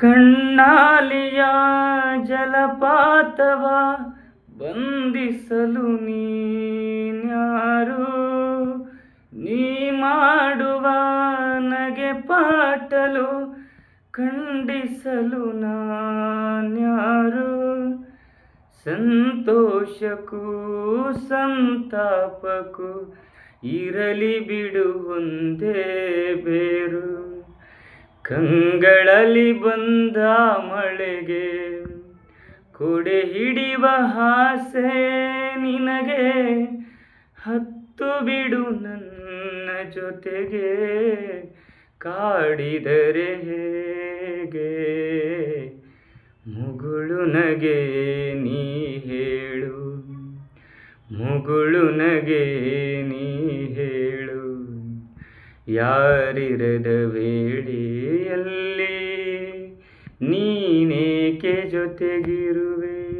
ಕಣ್ಣಾಲಿಯ ಜಲಪಾತವ ಬಂಧಿಸಲು ನೀನ್ಯಾರು? ನೀ ಮಾಡುವ ನಗೆ ಪಾಟಲು ಖಂಡಿಸಲು ನಾನ್ಯಾರು? ಸಂತೋಷಕ್ಕೂ ಸಂತಾಪಕ್ಕೂ ಇರಲಿ ಬಿಡುವಂತೆ ಬೇರು. ಕಂಗಳಲ್ಲಿ ಬಂದ ಮಳೆಗೆ, ಕೊಡೆ ಹಿಡಿವ ಹಾಸೆ ನಿನಗೆ, ಹತ್ತು ಬಿಡು ನನ್ನ ಜೊತೆಗೆ, ಕಾಡಿದರೆ ಹೇಗೆ? ಮುಗುಳು ನಗೆ ನೀ ಹೇಳು, ಮುಗುಳು ನಗೆ ನೀ ಹೇಳು, ಯಾರಿರದ ವೇಳೆಯಲ್ಲಿ ನೀನೇಕೆ ಜೊತೆಗಿರುವೆ?